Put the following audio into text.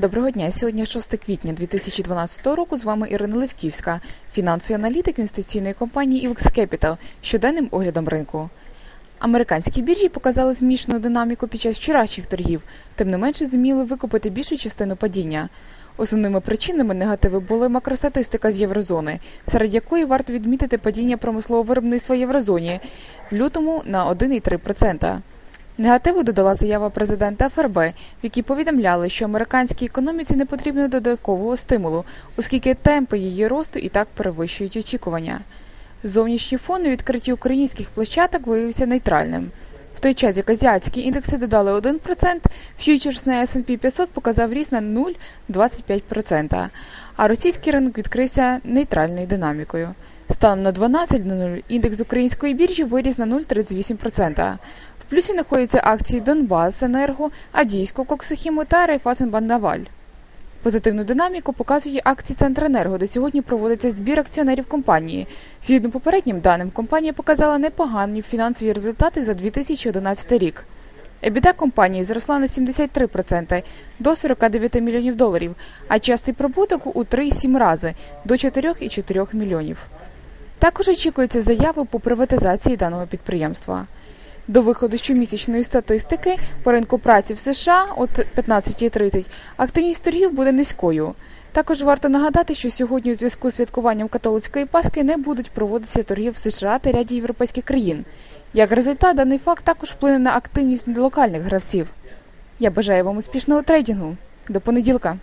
Доброго дня. Сьогодні 6 квітня 2012 року. З вами Ірина Левківська, фінансовий аналітик інвестиційної компанії UX Capital, щоденним оглядом ринку. Американські біржі показали змішану динаміку під час вчорашніх торгів, тим не менше зуміли викупити більшу частину падіння. Основними причинами негативи були макростатистика з єврозони, серед якої варто відмітити падіння промислового виробництва в єврозоні в лютому на 1,3%. Негативу додала заява президента ФРБ, в якій повідомляли, що американській економіці не потрібно додаткового стимулу, оскільки темпи її росту і так перевищують очікування. Зовнішній фон на відкритті українських площадок виявився нейтральним. В той час, як азіатські індекси додали 1%, ф'ючерс на S&P 500 показав ріст на 0,25%, а російський ринок відкрився нейтральною динамікою. Станом на 12.00 індекс української біржі виріс на 0,38%. Плюсі знаходяться акції Донбас, Енерго, Адійського Коксохіму та Райфасенбаннаваль. Позитивну динаміку показує акції Центренерго, де сьогодні проводиться збір акціонерів компанії. Згідно попереднім даним, компанія показала непогані фінансові результати за 2011 рік. Ебіда компанії зросла на 73% до 49 мільйонів доларів, а частий прибуток у 3,7 рази до 4,4 мільйонів. Також очікується заяви по приватизації даного підприємства. До виходу щомісячної статистики по ринку праці в США от 15.30 активність торгів буде низькою. Також варто нагадати, що сьогодні у зв'язку з святкуванням католицької Пасхи не будуть проводитися торгів в США та ряді європейських країн. Як результат, даний факт також вплине на активність локальних гравців. Я бажаю вам успішного трейдингу. До понеділка.